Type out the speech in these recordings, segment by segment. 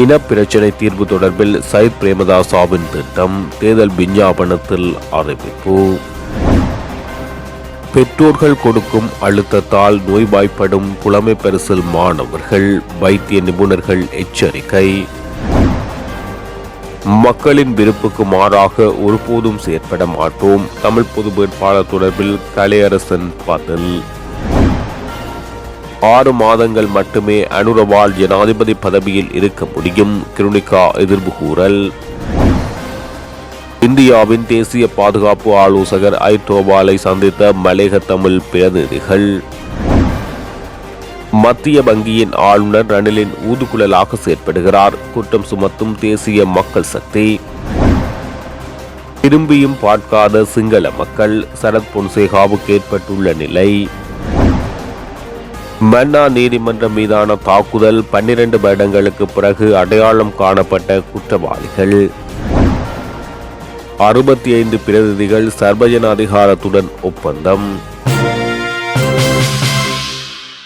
இனப்பிரச்சினை தீர்வு தொடர்பில் சயித் பிரேமதாசாவின் திட்டம் தேர்தல் விஞ்ஞாபனத்தில் அறிவிப்பு. பெற்றோர்கள் கொடுக்கும் அழுத்தத்தால் நோய்வாய்ப்படும் புலமை பரிசில் மாணவர்கள் வைத்திய நிபுணர்கள் எச்சரிக்கை. மக்களின் விருப்புக்கு மாறாக ஒருபோதும் செயற்பட மாட்டோம் தமிழ் பொது வேட்பாளர் தொடர்பில் கலையரசன் பதில். ஆறு மாதங்கள் மட்டுமே அனுரவால் ஜனாதிபதி பதவியில் இருக்க முடியும் கிருணிகா எதிர்ப்பு கூறல். இந்தியாவின் தேசிய பாதுகாப்பு ஆலோசகர் ஐட்ரோபாலை சந்தித்த மலேக தமிழ் பிரதிநிதிகள். மத்திய வங்கியின் ஆளுநர் ரணிலின் ஊதுகுழலாக செயற்படுகிறார் குற்றம் சுமத்தும் தேசிய மக்கள் சக்தி. திரும்பியும் பார்க்காத சிங்கள மக்கள் சரத் பொன்சேகாவுக்கு ஏற்பட்டுள்ள நிலை. மன்னா நீதிமன்றம் மீதான தாக்குதல் பன்னிரண்டு வருடங்களுக்கு பிறகு அடையாளம் காணப்பட்ட குற்றவாளிகள். அறுபத்தி ஐந்து பிரதிநிதிகள் சர்வஜன அதிகாரத்துடன் ஒப்பந்தம்.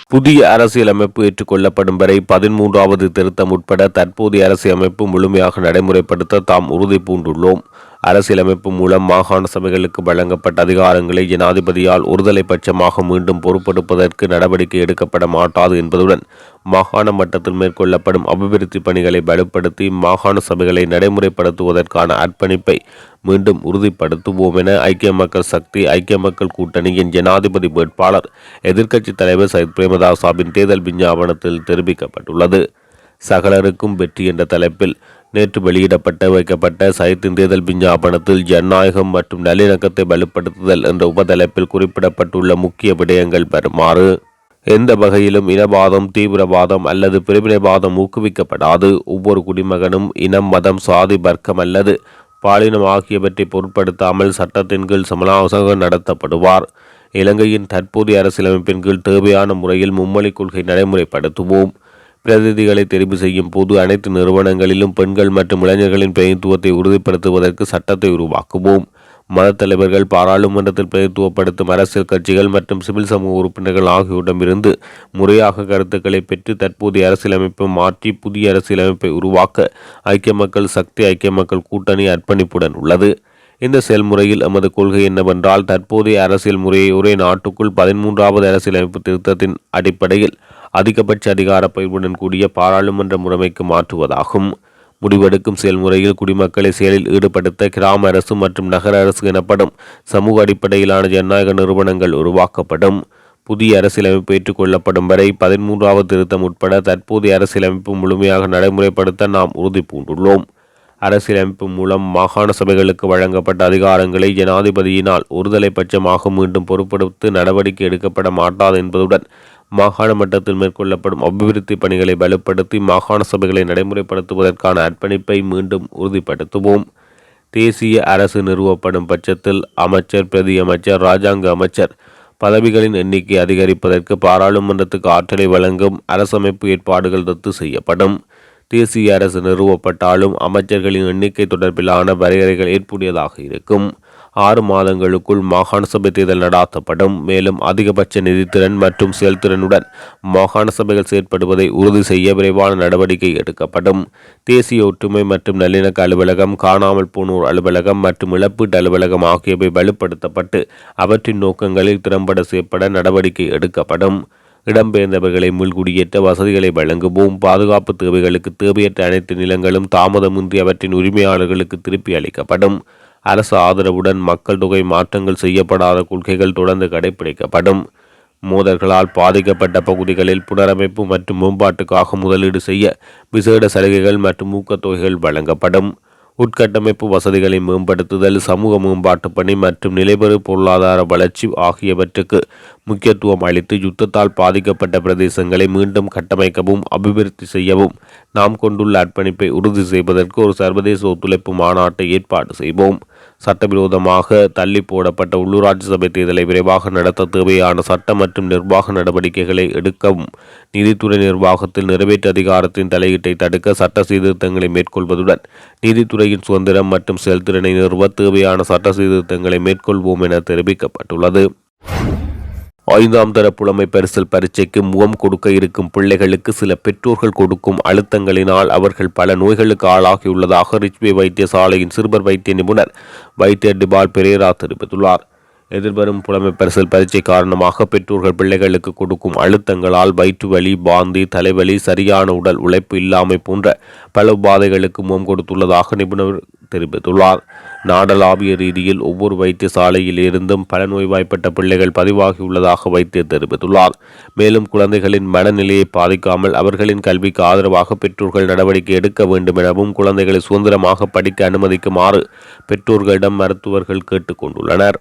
புதிய அரசியலமைப்பு ஏற்றுக்கொள்ளப்படும் வரை பதிமூன்றாவது திருத்தம் உட்பட தற்போதைய அரசியலமைப்பு முழுமையாக நடைமுறைப்படுத்த தாம் உறுதி பூண்டுள்ளோம் அரசியலமைப்பு மூலம் மாகாண சபைகளுக்கு வழங்கப்பட்ட அதிகாரங்களை ஜனாதிபதியால் ஒருதலை பட்சமாக மீண்டும் பொறுப்பெடுப்பதற்கு நடவடிக்கை எடுக்கப்பட மாட்டாது என்பதுடன் மாகாண மட்டத்தில் மேற்கொள்ளப்படும் அபிவிருத்தி பணிகளை வலுப்படுத்தி மாகாண சபைகளை நடைமுறைப்படுத்துவதற்கான அர்ப்பணிப்பை மீண்டும் உறுதிப்படுத்துவோம் என ஐக்கிய மக்கள் சக்தி ஐக்கிய மக்கள் கூட்டணியின் ஜனாதிபதி வேட்பாளர் எதிர்க்கட்சித் தலைவர் சயித் பிரேமதாசாவின் தேர்தல் விஞ்ஞாபனத்தில் தெரிவிக்கப்பட்டுள்ளது. சகலருக்கும் வெற்றி என்ற தலைப்பில் நேற்று வெளியிடப்பட்ட வைக்கப்பட்ட சைத்தின் தேர்தல் விஞ்ஞாபனத்தில் ஜனநாயகம் மற்றும் நல்லிணக்கத்தை வலுப்படுத்துதல் என்ற உபதலைப்பில் குறிப்பிடப்பட்டுள்ள முக்கிய விடயங்கள் வருமாறு எந்த வகையிலும் இனவாதம் தீவிரவாதம் அல்லது பிரிவினைவாதம் ஊக்குவிக்கப்படாது. ஒவ்வொரு குடிமகனும் இனம் மதம் சாதி வர்க்கம் அல்லது பாலினம் ஆகியவற்றை பொருட்படுத்தாமல் சட்டத்தின் கீழ் சமலாசகம் நடத்தப்படுவார். இலங்கையின் தற்போதைய அரசியலமைப்பின் கீழ் தேவையான முறையில் மும்மொழி கொள்கை நடைமுறைப்படுத்துவோம். பிரதிநிதிகளை தெரிவு செய்யும் போது அனைத்து நிறுவனங்களிலும் பெண்கள் மற்றும் இளைஞர்களின் பிரதித்துவத்தை உறுதிப்படுத்துவதற்கு சட்டத்தை உருவாக்குவோம். மத தலைவர்கள் பாராளுமன்றத்தில் பிரதித்துவப்படுத்தும் அரசியல் கட்சிகள் மற்றும் சிவில் சமூக உறுப்பினர்கள் ஆகியோரிடமிருந்து முறையாக கருத்துக்களை பெற்று தற்போதைய அரசியலமைப்பை மாற்றி புதிய அரசியலமைப்பை உருவாக்க ஐக்கிய மக்கள் சக்தி ஐக்கிய மக்கள் கூட்டணி அர்ப்பணிப்புடன் உள்ளது. இந்த செயல்முறையில் எமது கொள்கை என்னவென்றால் தற்போதைய அரசியல் முறையை ஒரே நாட்டுக்குள் பதிமூன்றாவது அரசியலமைப்பு திருத்தத்தின் அடிப்படையில் அதிகபட்ச அதிகார பயிர்வுடன் கூடிய பாராளுமன்ற முறைமைக்கு மாற்றுவதாகும். முடிவெடுக்கும் செயல்முறையில் குடிமக்களை செயலில் ஈடுபடுத்த கிராம அரசு மற்றும் நகர அரசு எனப்படும் சமூக அடிப்படையிலான ஜனநாயக நிறுவனங்கள் உருவாக்கப்படும். புதிய அரசியலமைப்பு ஏற்றுக்கொள்ளப்படும் வரை பதிமூன்றாவது திருத்தம் உட்பட தற்போதைய அரசியலமைப்பு முழுமையாக நடைமுறைப்படுத்த நாம் உறுதி பூண்டுள்ளோம். அரசியலமைப்பு மூலம் மாகாண சபைகளுக்கு வழங்கப்பட்ட அதிகாரங்களை ஜனாதிபதியினால் ஒருதலை பட்சமாக மீண்டும் பொறுப்படுத்தி நடவடிக்கை எடுக்கப்பட மாட்டாது என்பதுடன் மாகாண மட்டத்தில் மேற்கொள்ளப்படும் அபிவிருத்தி பணிகளை வலுப்படுத்தி மாகாண சபைகளை நடைமுறைப்படுத்துவதற்கான அர்ப்பணிப்பை மீண்டும் உறுதிப்படுத்துவோம். தேசிய அரசு நிறுவப்படும் பட்சத்தில் அமைச்சர் பிரதியமைச்சர் இராஜாங்க ராஜாங்க அமைச்சர் பதவிகளின் எண்ணிக்கை அதிகரிப்பதற்கு பாராளுமன்றத்துக்கு ஆற்றலை வழங்கும் அரசமைப்பு ஏற்பாடுகள் ரத்து செய்யப்படும். தேசிய அரசு நிறுவப்பட்டாலும் அமைச்சர்களின் எண்ணிக்கை தொடர்பிலான வரையறைகள் ஏற்புடையதாக இருக்கும். ஆறு மாதங்களுக்குள் மாகாண சபை தேர்தல் நடாத்தப்படும். மேலும் அதிகபட்ச நிதித்திறன் மற்றும் செயல்திறனுடன் மாகாண சபைகள் செயற்படுவதை உறுதி செய்ய விரைவான நடவடிக்கை எடுக்கப்படும். தேசிய ஒற்றுமை மற்றும் நல்லிணக்க அலுவலகம் காணாமல் போனோர் அலுவலகம் மற்றும் இழப்பீட்டு அலுவலகம் ஆகியவை வலுப்படுத்தப்பட்டு அவற்றின் நோக்கங்களில் திறம்பட செய்யப்பட நடவடிக்கை எடுக்கப்படும். இடம்பெயர்ந்தவர்களை மீள்குடியேற்ற வசதிகளை வழங்குவோம். பாதுகாப்பு தேவைகளுக்கு தேவையற்ற அனைத்து நிலங்களும் தாமதமின்றி அவற்றின் உரிமையாளர்களுக்கு திருப்பி அளிக்கப்படும். அரசு ஆதரவுடன் மக்கள் தொகை மாற்றங்கள் செய்யப்படாத கொள்கைகள் தொடர்ந்து கடைபிடிக்கப்படும். மோதல்களால் பாதிக்கப்பட்ட பகுதிகளில் புனரமைப்பு மற்றும் மேம்பாட்டுக்காக முதலீடு செய்ய விசேட சலுகைகள் மற்றும் ஊக்கத்தொகைகள் வழங்கப்படும். உட்கட்டமைப்பு வசதிகளை மேம்படுத்துதல் சமூக மேம்பாட்டு பணி மற்றும் நிலைபெறு பொருளாதார வளர்ச்சி ஆகியவற்றுக்கு முக்கியத்துவம் அளித்து யுத்தத்தால் பாதிக்கப்பட்ட பிரதேசங்களை மீண்டும் கட்டமைக்கவும் அபிவிருத்தி செய்யவும் நாம் கொண்டுள்ள அர்ப்பணிப்பை உறுதி செய்வதற்கு ஒரு சர்வதேச ஒத்துழைப்பு மாநாட்டை ஏற்பாடு செய்வோம். சட்டவிரோதமாக தள்ளி போடப்பட்ட உள்ளூராட்சி சபை தேர்தலை விரைவாக நடத்த தேவையான சட்ட மற்றும் நிர்வாக நடவடிக்கைகளை எடுக்கவும் நீதித்துறை நிர்வாகத்தில் நிறைவேற்று அதிகாரத்தின் தலையீட்டை தடுக்க சட்ட சீர்திருத்தங்களை மேற்கொள்வதுடன் நீதித்துறையின் சுதந்திரம் மற்றும் செயல்திறனை நிறுவ தேவையான சட்ட சீர்திருத்தங்களை மேற்கொள்வோம் என தெரிவிக்கப்பட்டுள்ளது. ஐந்தாம் தர புலமை பரிசல் பரீட்சைக்கு முகம் கொடுக்க இருக்கும் பிள்ளைகளுக்கு சில பெற்றோர்கள் கொடுக்கும் அழுத்தங்களினால் அவர்கள் பல நோய்களுக்கு ஆளாகியுள்ளதாக ரிச்வே வைத்தியசாலையின் சிறுவர் வைத்திய நிபுணர் வைத்தியர் டிபால் பெரேரா தெரிவித்துள்ளார். எதிர்வரும் புலமை பரிசல் பரீட்சை காரணமாக பெற்றோர்கள் பிள்ளைகளுக்கு கொடுக்கும் அழுத்தங்களால் வயிற்று வலி பாந்தி தலைவலி சரியான உடல் உழைப்பு இல்லாமை போன்ற பல உபாதைகளுக்கு முகம் கொடுத்துள்ளதாக நிபுணர் தெரிவித்துள்ளார். நாடளாவிய ரீதியில் ஒவ்வொரு வைத்தியசாலையில் இருந்தும் பல நோய்வாய்ப்பட்ட பிள்ளைகள் பதிவாகியுள்ளதாக வைத்தியர் தெரிவித்துள்ளார். மேலும் குழந்தைகளின் மனநிலையை பாதிக்காமல் அவர்களின் கல்விக்கு ஆதரவாக பெற்றோர்கள் நடவடிக்கை எடுக்க வேண்டும் எனவும் குழந்தைகளை சுதந்திரமாக படிக்க அனுமதிக்குமாறு பெற்றோர்களிடம் மருத்துவர்கள் கேட்டுக்கொண்டுள்ளனர்.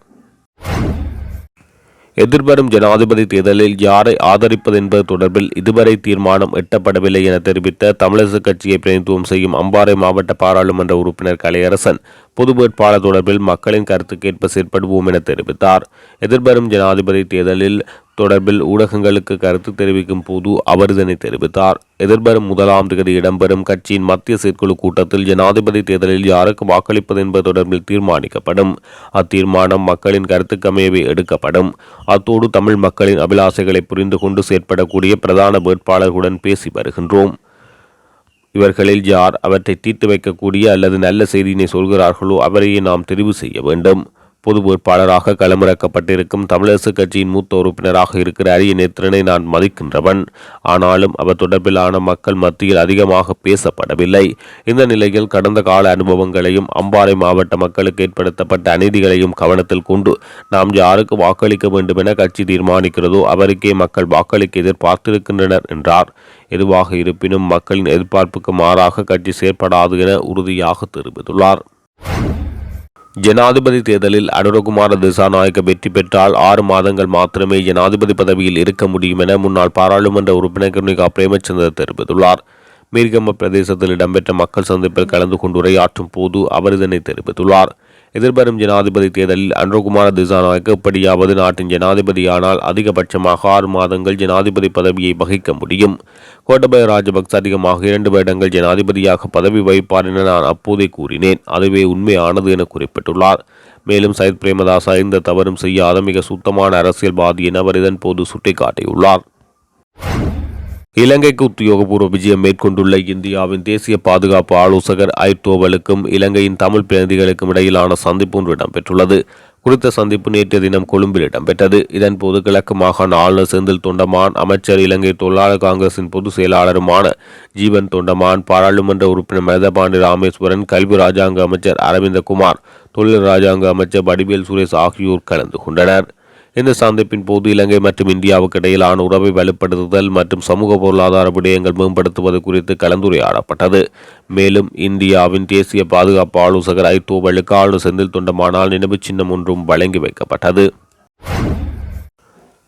எதிர்வரும் ஜனாதிபதி தேர்தலில் யாரை ஆதரிப்பது என்பது தொடர்பில் இதுவரை தீர்மானம் எட்டப்படவில்லை என தெரிவித்த தமிழரசு கட்சியை பிரதிநிதித்துவம் செய்யும் அம்பாறை மாவட்ட பாராளுமன்ற உறுப்பினர் கலையரசன் பொது வேட்பாளர் தொடர்பில் மக்களின் கருத்துக்கேற்ப செயற்படுவோம் என தெரிவித்தார். எதிர்வரும் ஜனாதிபதி தேர்தலில் தொடர்பில் ஊடகங்களுக்கு கருத்து தெரிவிக்கும் போது அவர் இதனை தெரிவித்தார். எதிர்வரும் முதலாம் தேதி இடம்பெறும் கட்சியின் மத்திய செயற்குழு கூட்டத்தில் ஜனாதிபதி தேர்தலில் யாருக்கு வாக்களிப்பது என்பது தொடர்பில் தீர்மானிக்கப்படும். அத்தீர்மானம் மக்களின் கருத்துக்கமையவே எடுக்கப்படும். அத்தோடு தமிழ் மக்களின் அபிலாசைகளை புரிந்து கொண்டு செயற்படக்கூடிய பிரதான வேட்பாளர்களுடன் பேசி வருகின்றோம். இவர்களில் யார் அவற்றை தீர்த்து வைக்கக்கூடிய அல்லது நல்ல செய்தியினை சொல்கிறார்களோ அவரையே நாம் தெரிவு செய்ய வேண்டும். பொது வேட்பாளராக களமிறக்கப்பட்டிருக்கும் தமிழரசு கட்சியின் மூத்த உறுப்பினராக இருக்கிற அரிய நேத்திரனை நான் மதிக்கின்றவன். ஆனாலும் அவர் தொடர்பிலான மக்கள் மத்தியில் அதிகமாக பேசப்படவில்லை. இந்த நிலையில் கடந்த கால அனுபவங்களையும் அம்பாறை மாவட்ட மக்களுக்கு ஏற்படுத்தப்பட்ட அநீதிகளையும் கவனத்தில் கொண்டு நாம் யாருக்கு வாக்களிக்க வேண்டும் என கட்சி தீர்மானிக்கிறதோ அவருக்கே மக்கள் வாக்களிக்க எதிர்பார்த்திருக்கின்றனர் என்றார். எதுவாக இருப்பினும் மக்களின் எதிர்பார்ப்புக்கு மாறாக கட்சி செயற்படாது என உறுதியாக தெரிவித்துள்ளார். ஜனாதிபதி தேர்தலில் அனுரகுமார திசாநாயக்க வெற்றி பெற்றால் ஆறு மாதங்கள் மாத்திரமே ஜனாதிபதி பதவியில் இருக்க முடியும் என முன்னாள் பாராளுமன்ற உறுப்பினர் கருணிகா பிரேமச்சந்திர தெரிவித்துள்ளார். மீர்கம்ம பிரதேசத்தில் இடம்பெற்ற மக்கள் சந்திப்பில் கலந்து கொண்டு உரையாற்றும் போது அவர் இதனை தெரிவித்துள்ளார். எதிர்வரும் ஜனாதிபதி தேர்தலில் அனுரகுமார திசாநாயக்க எப்படியாவது நாட்டின் ஜனாதிபதியானால் அதிகபட்சமாக ஆறு மாதங்கள் ஜனாதிபதி பதவியை வகிக்க முடியும். கோட்டபய ராஜபக்ச அதிகமாக இரண்டு வருடங்கள் ஜனாதிபதியாக பதவி வகிப்பார் என நான் அப்போதே கூறினேன். அதுவே உண்மையானது என குறிப்பிட்டுள்ளார். மேலும் சயத் பிரேமதாசா இந்த தவறும் செய்யாத மிக சுத்தமான அரசியல்வாதி என அவர் இதன் போது சுட்டிக்காட்டியுள்ளார். இலங்கைக்கு உத்தியோகபூர்வ விஜயம் மேற்கொண்டுள்ள இந்தியாவின் தேசிய பாதுகாப்பு ஆலோசகர் ஐத்தோவலுக்கும் இலங்கையின் தமிழ் பிரதிநிதிகளுக்கும் இடையிலான சந்திப்பு ஒன்று இடம்பெற்றுள்ளது. குறித்த சந்திப்பு நேற்றைய தினம் கொழும்பில் இடம்பெற்றது. இதன்போது கிழக்கு மாகாண ஆளுநர் செந்தில் தொண்டமான் அமைச்சர் இலங்கை தொழிலாளர் காங்கிரசின் பொதுச் செயலாளருமான ஜீவன் தொண்டமான் பாராளுமன்ற உறுப்பினர் மேதபாண்டி ராமேஸ்வரன் கல்வி ராஜாங்க அமைச்சர் அரவிந்தகுமார் தொழில் ராஜாங்க அமைச்சர் வடிவேல் சுரேஷ் ஆகியோர் கலந்து கொண்டனர். இந்த சந்திப்பின் போது இலங்கை மற்றும் இந்தியாவுக்கு இடையிலான உறவை வலுப்படுத்துதல் மற்றும் சமூக பொருளாதார விடயங்கள் மேம்படுத்துவது குறித்து கலந்துரையாடப்பட்டது. மேலும் இந்தியாவின் தேசிய பாதுகாப்பு ஆலோசகர் ஐத்தோ ஆளுநர் செந்தில் தொண்டமானால் நினைவு சின்னம் ஒன்றும் வழங்கி வைக்கப்பட்டது.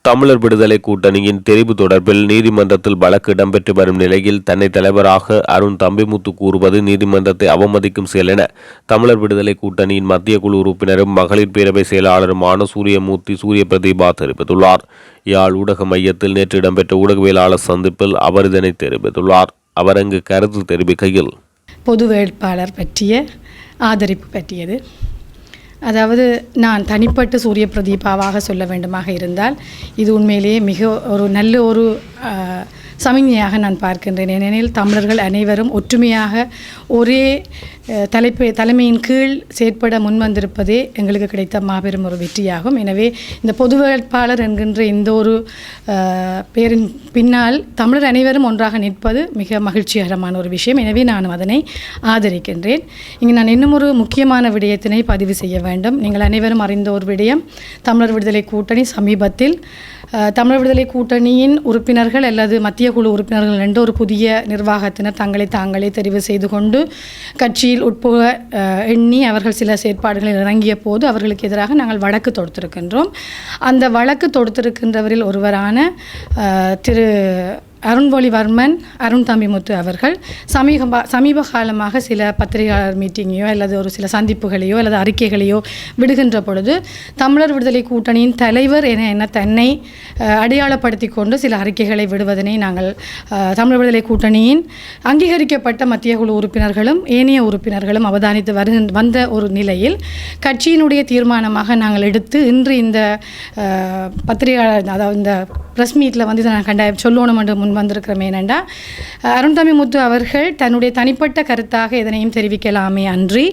தமிழர் விடுதலை கூட்டணியின் தெரிவு தொடர்பில் நீதிமன்றத்தில் வழக்கு இடம்பெற்று வரும் நிலையில் தன்னை தலைவராக அருண் தம்பிமுத்து கூறுவது நீதிமன்றத்தை அவமதிக்கும் செயல் என தமிழர் விடுதலை கூட்டணியின் மத்திய குழு உறுப்பினரும் மகளிர் பேரவை செயலாளருமான சூரியமூர்த்தி சூரிய பிரதீபா தெரிவித்துள்ளார். யாழ் ஊடக மையத்தில் நேற்று இடம்பெற்ற ஊடகவியலாளர் சந்திப்பில் அவர் இதனை தெரிவித்துள்ளார். அவர் அங்கு கருத்து தெரிவிக்கையில் பொது வேட்பாளர் பற்றிய ஆதரிப்பு பற்றியது. அதாவது நான் தனிப்பட்ட சூரிய பிரதீபாவாக சொல்ல வேண்டுமாக இருந்தால் இது உண்மையிலேயே மிக ஒரு நல்ல ஒரு சமிஞ்ஞையாக நான் பார்க்கின்றேன். ஏனெனில் தமிழர்கள் அனைவரும் ஒற்றுமையாக ஒரே தலைப்பு தலைமையின் கீழ் செயற்பட முன்வந்திருப்பதே எங்களுக்கு கிடைத்த மாபெரும் ஒரு வெற்றியாகும். எனவே இந்த பொது வேட்பாளர் என்கின்ற இந்த ஒரு பேரின் பின்னால் தமிழர் அனைவரும் ஒன்றாக நிற்பது மிக மகிழ்ச்சிகரமான ஒரு விஷயம். எனவே நான் அதனை ஆதரிக்கின்றேன். இங்கு நான் இன்னும் ஒரு முக்கியமான விடயத்தினை பதிவு செய்ய வேண்டும். நீங்கள் அனைவரும் அறிந்த ஒரு விடயம் தமிழர் விடுதலை கூட்டணி சமீபத்தில் தமிழ் விடுதலை கூட்டணியின் உறுப்பினர்கள் அல்லது மத்திய குழு உறுப்பினர்கள் என்று ஒரு புதிய நிர்வாகத்தினர் தங்களை தாங்களே தெரிவு செய்து கொண்டு கட்சியில் உட்புக எண்ணி அவர்கள் சில செயற்பாடுகளில் இறங்கிய போது அவர்களுக்கு எதிராக நாங்கள் வழக்கு தொடுத்திருக்கின்றோம். அந்த வழக்கு தொடுத்திருக்கின்றவரில் ஒருவரான திரு அருண்மொழிவர்மன் அருண் தம்பிமுத்து அவர்கள் சமீப சமீப காலமாக சில பத்திரிகையாளர் மீட்டிங்கையோ அல்லது ஒரு சில சந்திப்புகளையோ அல்லது அறிக்கைகளையோ விடுகின்ற பொழுது தமிழர் விடுதலை கூட்டணியின் தலைவர் என என்ன தன்னை அடையாளப்படுத்தி கொண்டு சில அறிக்கைகளை விடுவதனை நாங்கள் தமிழர் விடுதலை கூட்டணியின் அங்கீகரிக்கப்பட்ட மத்திய குழு உறுப்பினர்களும் ஏனைய உறுப்பினர்களும் அவதானித்து வருகின்ற வந்த ஒரு நிலையில் கட்சியினுடைய தீர்மானமாக நாங்கள் எடுத்து இன்று இந்த பத்திரிகையாளர் அதாவது இந்த ப்ரெஸ் மீட்டில் வந்து இதை நான் கண்டாயம் சொல்லணும் என்று முன் வந்திருக்கிறோம் ஏனெண்டா அருண்தமி முத்து அவர்கள் தன்னுடைய தனிப்பட்ட கருத்தாக எதனையும் தெரிவிக்கலாமே அன்றி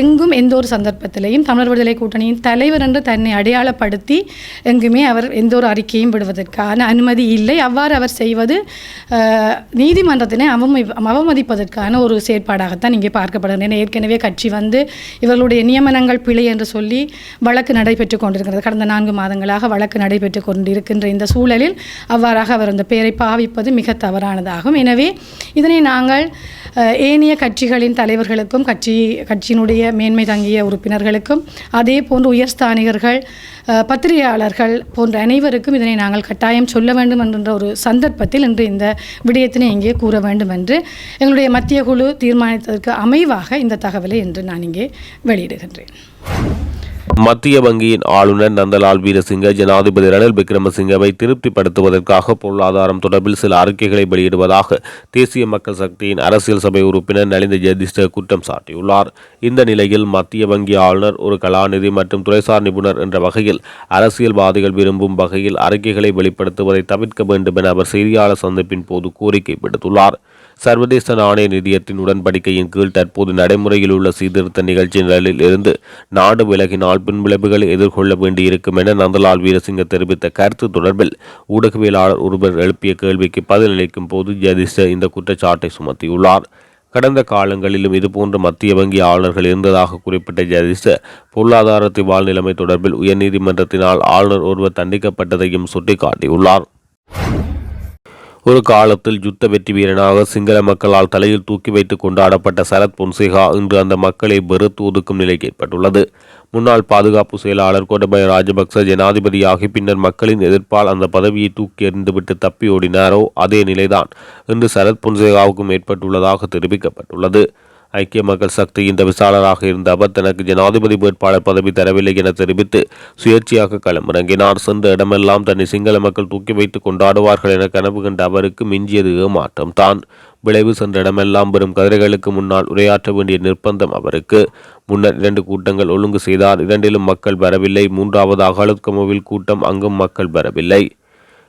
எங்கும் எந்த ஒரு சந்தர்ப்பத்திலையும் தமிழர் விடுதலை கூட்டணியின் தலைவர் என்று தன்னை அடையாளப்படுத்தி எங்குமே அவர் எந்த ஒரு அறிக்கையும் விடுவதற்கான அனுமதி இல்லை. அவ்வாறு அவர் செய்வது நீதிமன்றத்தினை அவமதி அவமதிப்பதற்கான ஒரு செயற்பாடாகத்தான் இங்கே பார்க்கப்படுகிறது. ஏன்னா ஏற்கனவே கட்சி வந்து இவர்களுடைய நியமனங்கள் பிழை என்று சொல்லி வழக்கு நடைபெற்று கொண்டிருக்கிறது. கடந்த நான்கு மாதங்களாக வழக்கு நடைபெற்று கொண்டிருக்கின்ற இந்த சூழலில் அவ்வாறாக அவர் அந்த பெயரை பாவிப்பது மிக தவறானதாகும். எனவே இதனை நாங்கள் ஏனைய கட்சிகளின் தலைவர்களுக்கும் கட்சி கட்சியினுடைய மேன்மை தங்கிய உறுப்பினர்களுக்கும் அதே போன்று உயர்ஸ்தானிகர்கள் பத்திரிகையாளர்கள் போன்ற அனைவருக்கும் இதனை நாங்கள் கட்டாயம் சொல்ல வேண்டும் என்கின்ற ஒரு சந்தர்ப்பத்தில் இன்று இந்த விடயத்தினை இங்கே கூற வேண்டும் என்று எங்களுடைய மத்திய குழு தீர்மானித்ததற்கு அமைவாக இந்த தகவலை இன்று நான் இங்கே வெளியிடுகின்றேன். மத்திய வங்கியின் ஆளுநர் நந்தலால் வீரசிங்க ஜனாதிபதி ரணில் விக்ரமசிங்கவை திருப்திப்படுத்துவதற்காக பொருளாதாரம் தொடர்பில் சில அறிக்கைகளை வெளியிடுவதாக தேசிய மக்கள் சக்தியின் அரசியல் சபை உறுப்பினர் நலிந்த ஜெயதிஷ்ட குற்றம் சாட்டியுள்ளார். இந்த நிலையில் மத்திய வங்கி ஆளுநர் ஒரு கலாநிதி மற்றும் துறைசார் நிபுணர் என்ற வகையில் அரசியல்வாதிகள் விரும்பும் வகையில் அறிக்கைகளை வெளிப்படுத்துவதை தவிர்க்க வேண்டும் என அவர் செய்தியாளர் சந்திப்பின் போது கோரிக்கை விடுத்துள்ளார். சர்வதேச நாணய நிதியத்தின் உடன்படிக்கையின் கீழ் தற்போது நடைமுறையில் உள்ள சீர்திருத்த நிகழ்ச்சி நிரலில் இருந்து நாடு விலகினால் பின்விளைவுகளை எதிர்கொள்ள வேண்டியிருக்கும் என நந்தலால் வீரசிங்க தெரிவித்த கருத்து தொடர்பில் ஊடகவியலாளர் ஒருவர் எழுப்பிய கேள்விக்கு பதிலளிக்கும் போது ஜதிஷ இந்த குற்றச்சாட்டை சுமத்தியுள்ளார். கடந்த காலங்களிலும் இதுபோன்ற மத்திய வங்கி ஆளுநர்கள் இருந்ததாக குறிப்பிட்ட ஜதிஷ பொருளாதார திவால் நிலைமை தொடர்பில் உயர்நீதிமன்றத்தினால் ஆளுநர் ஒருவர் தண்டிக்கப்பட்டதையும் சுட்டிக்காட்டியுள்ளார். ஒரு காலத்தில் யுத்த வெற்றி வீரனாக சிங்கள மக்களால் தலையில் தூக்கி வைத்து கொண்டாடப்பட்ட சரத் பொன்சேகா இன்று அந்த மக்களை வெறுத்து ஒதுக்கும் நிலை ஏற்பட்டுள்ளது. முன்னாள் பாதுகாப்பு செயலாளர் கோடபய ராஜபக்ச ஜனாதிபதியாகி பின்னர் மக்களின் எதிர்ப்பால் அந்த பதவியை தூக்கி எறிந்துவிட்டு தப்பி ஓடினாரோ அதே நிலைதான் இன்று சரத் பொன்சேகாவுக்கும் ஏற்பட்டுள்ளதாக தெரிவிக்கப்பட்டுள்ளது. ஐக்கிய மக்கள் சக்தியின் தவிசாளராக இருந்த அவர் தனக்கு ஜனாதிபதி வேட்பாளர் பதவி தரவில்லை என தெரிவித்து சுயேட்சையாக களமிறங்கினார். சென்ற இடமெல்லாம் தன்னை சிங்கள மக்கள் தூக்கி வைத்து கொண்டாடுவார்கள் என கனவு கண்ட அவருக்கு மிஞ்சியது ஏமாற்றம் தான். விளைவு சென்ற இடமெல்லாம் வரும் கதிரைகளுக்கு முன்னால் உரையாற்ற வேண்டிய நிர்பந்தம் அவருக்கு. முன்னர் இரண்டு கூட்டங்கள் ஒழுங்கு செய்தார். இரண்டிலும் மக்கள் வரவில்லை. மூன்றாவது அகலுக்கமுவில் கூட்டம் அங்கும் மக்கள் வரவில்லை.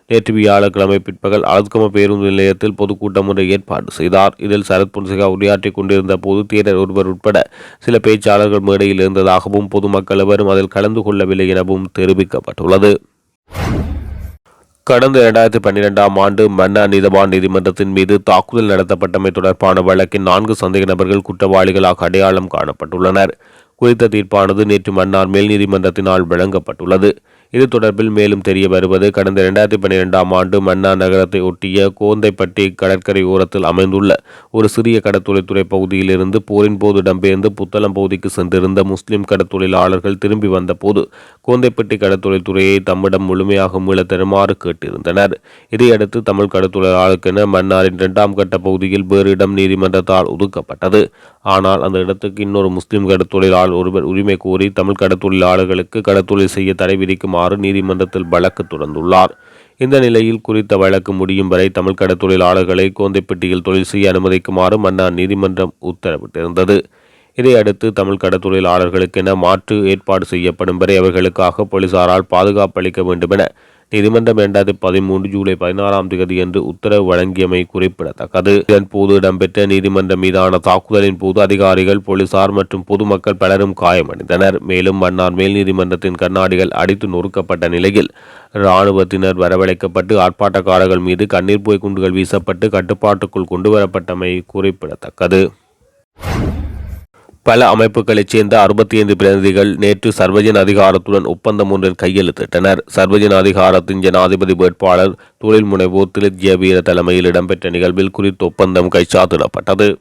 நேற்று வியாழக்கிழமை பிற்பகல் அலத்கம பேருந்து நிலையத்தில் பொதுக்கூட்டம் ஒன்றை ஏற்பாடு செய்தார். இதில் சரத் பொன்சேகா உரையாற்றிக் கொண்டிருந்த போது தேரர் ஒருவர் உட்பட சில பேச்சாளர்கள் மேடையில் இருந்ததாகவும் பொதுமக்கள் எவரும் அதில் கலந்து கொள்ளவில்லை எனவும் தெரிவிக்கப்பட்டுள்ளது. கடந்த இரண்டாயிரத்தி பன்னிரெண்டாம் ஆண்டு மன்னா நீதவான் நீதிமன்றத்தின் மீது தாக்குதல் நடத்தப்பட்டமை தொடர்பான வழக்கின் நான்கு சந்தேக நபர்கள் குற்றவாளிகளாக அடையாளம் காணப்பட்டுள்ளனர். குறித்த தீர்ப்பானது நேற்று மன்னார் மேல் நீதிமன்றத்தினால் வழங்கப்பட்டுள்ளது. இது தொடர்பில் மேலும் தெரிய வருவது கடந்த இரண்டாயிரத்தி பன்னிரெண்டாம் ஆண்டு மன்னார் நகரத்தை ஒட்டிய கோந்தைப்பட்டி கடற்கரை ஓரத்தில் அமைந்துள்ள ஒரு சிறிய கடத்தொழில்துறை பகுதியிலிருந்து போரின் போது இடம்பெயர்ந்து புத்தளம் பகுதிக்கு சென்றிருந்த முஸ்லிம் கடத்தொழிலாளர்கள் திரும்பி வந்தபோது கோந்தைப்பட்டி கடத்தொழில்துறையை தம்மிடம் முழுமையாக மீள தருமாறு கேட்டிருந்தனர். இதையடுத்து தமிழ் கடத்தொழிலாளருக்கென மன்னாரின் இரண்டாம் கட்ட பகுதியில் வேறு இடம் நீதிமன்றத்தால் ஒதுக்கப்பட்டது. ஆனால் அந்த இடத்துக்கு இன்னொரு முஸ்லிம் கடத்தொழிலாளர் ஒருவர் உரிமை கோரி தமிழ் கடத்தொழிலாளர்களுக்கு கடத்தொழில் செய்ய தடை விதிக்குமாறு நீதிமன்றத்தில் வழக்கு தொடர்ந்துள்ளார். இந்த நிலையில் குறித்த வழக்கு முடியும் வரை தமிழ் கடத்தொழிலாளர்களை கோந்தைப்பட்டியில் தொழில் செய்ய அனுமதிக்குமாறு மன்னார் நீதிமன்றம் உத்தரவிட்டிருந்தது. இதையடுத்து தமிழ் கடத்தொழிலாளர்களுக்கென மாற்று ஏற்பாடு செய்யப்படும் வரை அவர்களுக்காக போலீசாரால் பாதுகாப்பு அளிக்க வேண்டுமென நீதிமன்றம் இரண்டாயிரத்தி பதிமூன்று ஜூலை பதினாறாம் தேதி என்று உத்தரவு வழங்கியமை குறிப்பிடத்தக்கது. இதன்போது இடம்பெற்ற நீதிமன்றம் மீதான தாக்குதலின் போது அதிகாரிகள் போலீசார் மற்றும் பொதுமக்கள் பலரும் காயமடைந்தனர். மேலும் மன்னார் மேல் நீதிமன்றத்தின் கண்ணாடிகள் அடித்து நொறுக்கப்பட்ட நிலையில் இராணுவத்தினர் வரவழைக்கப்பட்டு ஆர்ப்பாட்டக்காரர்கள் மீது கண்ணீர் போய் குண்டுகள் வீசப்பட்டு கட்டுப்பாட்டுக்குள் கொண்டுவரப்பட்டமை குறிப்பிடத்தக்கது. பல அமைப்புகளைச் சேர்ந்த அறுபத்தி ஐந்து பிரதிநிதிகள் நேற்று சர்வஜன அதிகாரத்துடன் ஒப்பந்தம் ஒன்றில் கையெழுத்திட்டனர். சர்வஜன அதிகாரத்தின் ஜனாதிபதி வேட்பாளர் தொழில் முனைவோர் திலித் ஜெயவீர தலைமையில் இடம்பெற்ற நிகழ்வில் குறித்த ஒப்பந்தம் கைச்சாத்திடப்பட்டது.